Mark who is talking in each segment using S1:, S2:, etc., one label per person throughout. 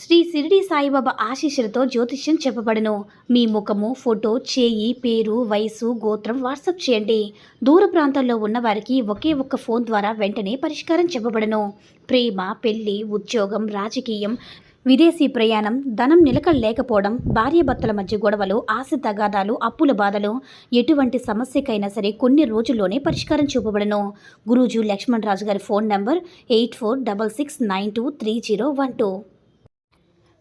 S1: శ్రీ సిరిడి సాయిబాబా ఆశీస్సులతో జ్యోతిష్యం చెప్పబడును. మీ ముఖము ఫోటో చేయి పేరు వయసు గోత్రం వాట్సాప్ చేయండి. దూర ప్రాంతాల్లో ఉన్న వారికి ఒకే ఒక్క ఫోన్ ద్వారా వెంటనే పరిష్కారం చెప్పబడును. ప్రేమ పెళ్ళి ఉద్యోగం రాజకీయం విదేశీ ప్రయాణం ధనం నిలకడ లేకపోవడం భార్యాభర్తల మధ్య గొడవలు ఆశ తగాదాలు అప్పుల బాధలు ఎటువంటి సమస్యకైనా సరే కొన్ని రోజుల్లోనే పరిష్కారం చూపబడను. గురూజు లక్ష్మణ్ రాజు గారి phone number eight four double six nine two three zero one two.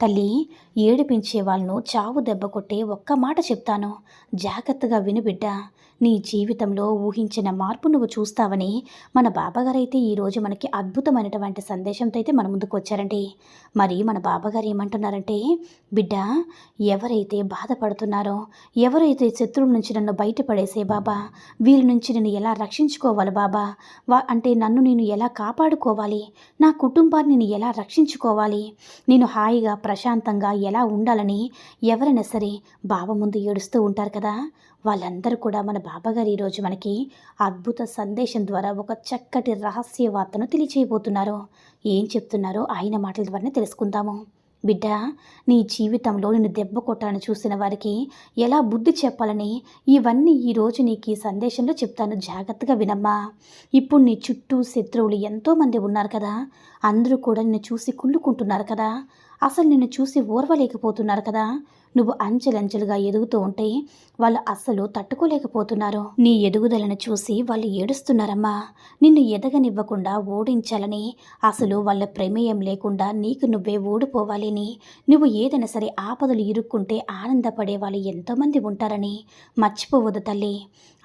S1: తల్లి ఏడిపించే వాళ్ళను చావు దెబ్బ కొట్టే ఒక్క మాట చెప్తాను. జాగ్రత్తగా విను బిడ్డ. నీ జీవితంలో ఊహించిన మార్పు నువ్వు చూస్తావని మన బాబాగారైతే ఈరోజు మనకి అద్భుతమైనటువంటి సందేశంతో అయితే మన ముందుకు వచ్చారండి. మరి మన బాబాగారు ఏమంటున్నారంటే బిడ్డ ఎవరైతే బాధపడుతున్నారో ఎవరైతే శత్రువుల నుంచి నన్ను బయటపడేసే బాబా వీరి నుంచి నేను ఎలా రక్షించుకోవాలి బాబా వా అంటే నన్ను నేను ఎలా కాపాడుకోవాలి నా కుటుంబాన్ని నేను ఎలా రక్షించుకోవాలి నేను హాయిగా ప్రశాంతంగా ఎలా ఉండాలని ఎవరైనా సరే బాబా ముందు ఏడుస్తూ ఉంటారు కదా. వాళ్ళందరూ కూడా మన బాబాగారు ఈరోజు మనకి అద్భుత సందేశం ద్వారా ఒక చక్కటి రహస్య వార్తను తెలియచేయబోతున్నారు. ఏం చెప్తున్నారో ఆయన మాటల ద్వారానే తెలుసుకుందాము. బిడ్డ నీ జీవితంలో నిన్ను దెబ్బ కొట్టాలని చూసిన వారికి ఎలా బుద్ధి చెప్పాలని ఇవన్నీ ఈరోజు నీకు ఈ సందేశంలో చెప్తాను. జాగ్రత్తగా వినమ్మా. ఇప్పుడు నీ చుట్టూ శత్రువులు ఎంతోమంది ఉన్నారు కదా. అందరూ కూడా నిన్ను చూసి కుళ్ళుకుంటున్నారు కదా. అసలు నిన్ను చూసి ఓర్వలేకపోతున్నారు కదా? నువ్వు అంచెలంచెలుగా ఎదుగుతూ ఉంటే వాళ్ళు అస్సలు తట్టుకోలేకపోతున్నారు. నీ ఎదుగుదలను చూసి వాళ్ళు ఏడుస్తున్నారమ్మా. నిన్ను ఎదగనివ్వకుండా ఓడించాలని అసలు వాళ్ళ ప్రమేయం లేకుండా నీకు నువ్వే ఓడిపోవాలని నువ్వు ఏదైనా సరే ఆపదలు ఇరుక్కుంటే ఆనందపడే వాళ్ళు ఎంతోమంది ఉంటారని. మర్చిపోవద్దు తల్లి.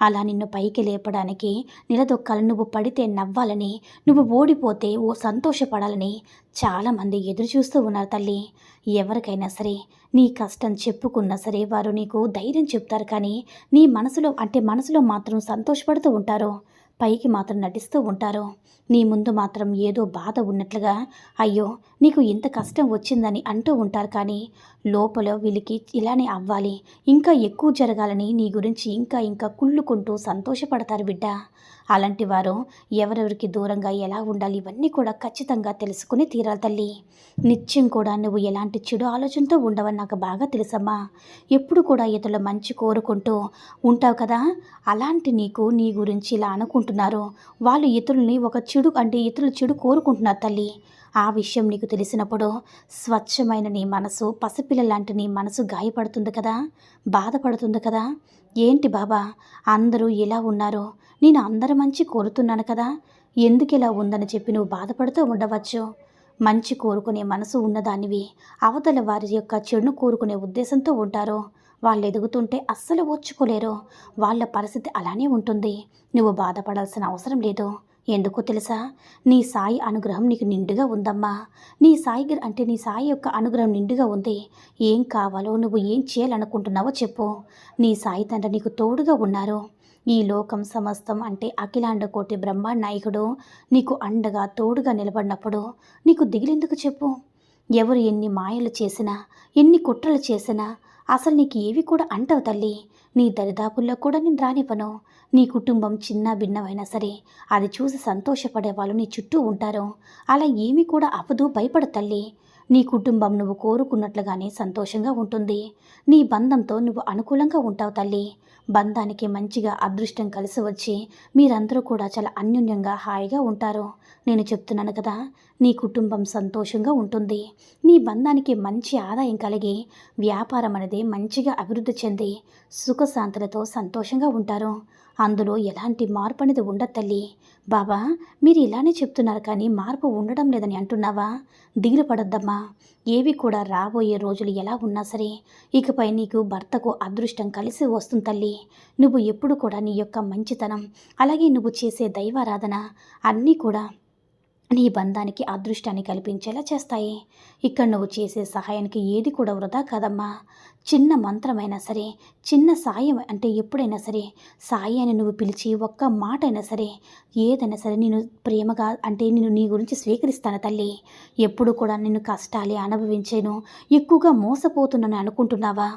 S1: అలా నిన్ను పైకి లేపడానికి నిలదొక్కాలని నువ్వు పడితే నవ్వాలని నువ్వు ఓడిపోతే ఓ సంతోషపడాలని చాలామంది ఎదురు చూస్తూ ఉన్నారు తల్లి. ఎవరికైనా సరే నీ కష్టం చెప్పుకున్నా సరే వారు నీకు ధైర్యం చెప్తారు కానీ నీ మనసులో అంటే మనసులో మాత్రం సంతోషపడుతూ ఉంటారు. పైకి మాత్రం నటిస్తూ ఉంటారు. నీ ముందు మాత్రం ఏదో బాధ ఉన్నట్లుగా అయ్యో నీకు ఇంత కష్టం వచ్చిందని అంటూ ఉంటారు కానీ లోపల వీళ్ళకి ఇలానే అవ్వాలి. ఇంకా ఎక్కువ జరగాలని నీ గురించి ఇంకా ఇంకా కుళ్ళుకుంటూ సంతోషపడతారు బిడ్డ. అలాంటి వారు ఎవరెవరికి దూరంగా ఎలా ఉండాలి ఇవన్నీ కూడా ఖచ్చితంగా తెలుసుకుని తీరాలి తల్లి. నిత్యం కూడా నువ్వు ఎలాంటి చెడు ఆలోచనతో ఉండవని నాకు బాగా తెలుసమ్మా. ఎప్పుడు కూడా ఇతరుల మంచి కోరుకుంటూ ఉంటావు కదా. అలాంటి నీకు నీ గురించి ఇలా అనుకుంటున్నారు. వాళ్ళు ఇతరుల్ని ఒక చెడు అంటే ఇతరులు చెడు కోరుకుంటున్నారు తల్లి. ఆ విషయం నీకు తెలిసినప్పుడు స్వచ్ఛమైన నీ మనసు పసిపిల్ల లాంటి నీ మనసు గాయపడుతుంది కదా? బాధపడుతుంది కదా? ఏంటి బాబా? అందరూ ఇలా ఉన్నారు. నేను అందరి మంచి కోరుతున్నాను కదా? ఎందుకు ఇలా ఉందని చెప్పి నువ్వు బాధపడుతూ ఉండవచ్చు. మంచి కోరుకునే మనసు ఉన్నదానివి అవతల వారి యొక్క చెడును కోరుకునే ఉద్దేశంతో ఉంటారు. వాళ్ళు ఎదుగుతుంటే అస్సలు ఓర్చుకోలేరు. వాళ్ళ పరిస్థితి అలానే ఉంటుంది. నువ్వు బాధపడాల్సిన అవసరం లేదు. ఎందుకో తెలుసా? నీ సాయి అనుగ్రహం నీకు నిండుగా ఉందమ్మా. నీ సాయి అంటే నీ సాయి యొక్క అనుగ్రహం నిండుగా ఉంది. ఏం కావాలో నువ్వు ఏం చేయాలనుకుంటున్నావో చెప్పు. నీ సాయి తండ్రి నీకు తోడుగా ఉన్నారు. ఈ లోకం సమస్తం అంటే అఖిలాండ కోటి బ్రహ్మాండ నాయకుడు నీకు అండగా తోడుగా నిలబడినప్పుడు నీకు దిగులెందుకు చెప్పు? ఎవరు ఎన్ని మాయలు చేసినా ఎన్ని కుట్రలు చేసినా అసలు నీకు ఏవి కూడా అంటవు తల్లి. నీ దరిదాపుల్లో కూడా నేను రానివ్వను. నీ కుటుంబం చిన్న భిన్నమైనా సరే అది చూసి సంతోషపడే వాళ్ళు నీ చుట్టూ ఉంటారు. అలా ఏమీ కూడా అవ్వదు. భయపడు తల్లి. నీ కుటుంబం నువ్వు కోరుకున్నట్లుగానే సంతోషంగా ఉంటుంది. నీ బంధంతో నువ్వు అనుకూలంగా ఉంటావు తల్లి. బంధానికి మంచిగా అదృష్టం కలిసి వచ్చి మీరందరూ కూడా చాలా అన్యోన్యంగా హాయిగా ఉంటారు. నేను చెప్తున్నాను కదా నీ కుటుంబం సంతోషంగా ఉంటుంది. నీ బంధానికి మంచి ఆదాయం కలిగి వ్యాపారం అనేది మంచిగా అభివృద్ధి చెంది సుఖశాంతులతో సంతోషంగా ఉంటారు. అందులో ఎలాంటి మార్పు అనేది ఉండదు తల్లి. బాబా మీరు ఇలానే చెప్తున్నారు కానీ మార్పు ఉండడం లేదని అంటున్నావా? దిగులు పడొద్దమ్మా. ఏవి కూడా రాబోయే రోజులు ఎలా ఉన్నా సరే ఇకపై నీకు భర్తకు అదృష్టం కలిసి వస్తుంది తల్లి. నువ్వు ఎప్పుడు కూడా నీ యొక్క మంచితనం అలాగే నువ్వు చేసే దైవారాధన అన్నీ కూడా నీ బంధానికి అదృష్టాన్ని కల్పించేలా చేస్తాయి. ఇక్కడ నువ్వు చేసే సహాయానికి ఏది కూడా వృధా కాదమ్మా. చిన్న మంత్రమైనా సరే చిన్న సాయం అంటే ఎప్పుడైనా సరే సాయి అని నువ్వు పిలిచి ఒక్క మాట అయినా సరే ఏదైనా సరే నేను ప్రేమగా అంటే నేను నీ గురించి స్వీకరిస్తాను తల్లి. ఎప్పుడు కూడా నిన్ను కష్టాలే అనుభవించాను ఎక్కువగా మోసపోతున్నాను అనుకుంటున్నావా?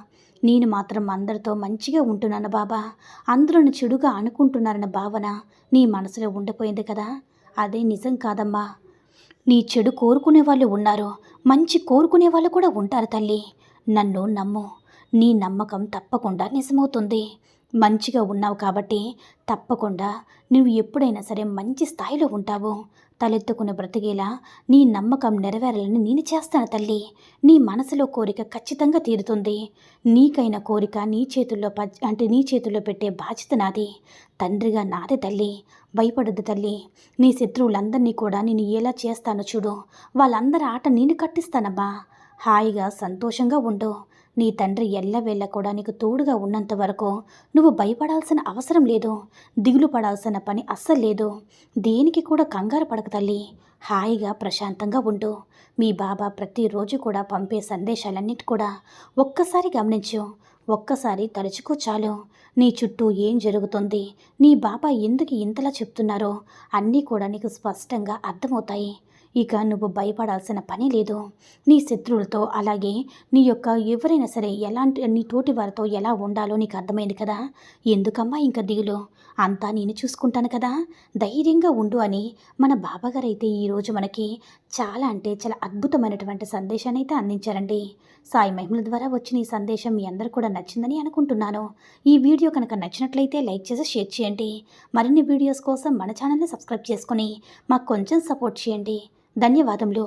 S1: నేను మాత్రం అందరితో మంచిగా ఉంటున్నాను బాబా. అందరూ చెడుగా అనుకుంటున్నారన్న భావన నీ మనసులో ఉండిపోయింది కదా? అదే నిజం కాదమ్మా. నీ చెడు కోరుకునే వాళ్ళు ఉన్నారు మంచి కోరుకునే వాళ్ళు కూడా ఉంటారు తల్లి. నన్ను నమ్ము. నీ నమ్మకం తప్పకుండా నిజమవుతుంది. మంచిగా ఉన్నావు కాబట్టి తప్పకుండా నువ్వు ఎప్పుడైనా సరే మంచి స్థాయిలో ఉంటావు. తలెత్తుకుని బ్రతికేలా నీ నమ్మకం నెరవేరాలని నేను చేస్తాను తల్లి. నీ మనసులో కోరిక ఖచ్చితంగా తీరుతుంది. నీకైన కోరిక నీ చేతుల్లో ప అంటే నీ చేతుల్లో పెట్టే బాధ్యత నాది. తండ్రిగా నాదే తల్లి. భయపడద్దు తల్లి. నీ శత్రువులందరినీ కూడా నేను ఎలా చేస్తానో చూడు. వాళ్ళందరి ఆట నేను కట్టిస్తానమ్మా హాయిగా సంతోషంగా ఉండు. నీ తండ్రి ఎల్లవేళ్ళ కూడా నీకు తోడుగా ఉన్నంత వరకు నువ్వు భయపడాల్సిన అవసరం లేదు. దిగులు పడాల్సిన పని అస్సలు లేదు. దేనికి కూడా కంగారు పడక తల్లి. హాయిగా ప్రశాంతంగా ఉండు. మీ బాబా ప్రతిరోజు కూడా పంపే సందేశాలన్నిటి కూడా ఒక్కసారి గమనించు. ఒక్కసారి తలుచుకో చాలు. నీ చుట్టూ ఏం జరుగుతుంది? నీ బాబా ఎందుకు ఇంతలా చెప్తున్నారో అన్నీ కూడా నీకు స్పష్టంగా అర్థమవుతాయి. ఇక నువ్వు భయపడాల్సిన పని లేదు. నీ శత్రువులతో అలాగే నీ యొక్క ఎవరైనా సరే ఎలాంటి నీ తోటి వారితో ఎలా ఉండాలో నీకు అర్థమైంది కదా? ఎందుకమ్మా ఇంకా దిగులు? అంతా నేను చూసుకుంటాను కదా? ధైర్యంగా ఉండు అని మన బాబాగారు అయితే ఈరోజు మనకి చాలా అంటే చాలా అద్భుతమైనటువంటి సందేశాన్ని అయితే అందించారండి. సాయి మహిమల ద్వారా వచ్చిన ఈ సందేశం మీ అందరూ కూడా నచ్చిందని అనుకుంటున్నాను. ఈ వీడియో కనుక నచ్చినట్లయితే లైక్ చేసి షేర్ చేయండి. మరిన్ని వీడియోస్ కోసం మన ఛానల్ని సబ్స్క్రైబ్ చేసుకొని మాకు కొంచెం సపోర్ట్ చేయండి. ధన్యవాదములు.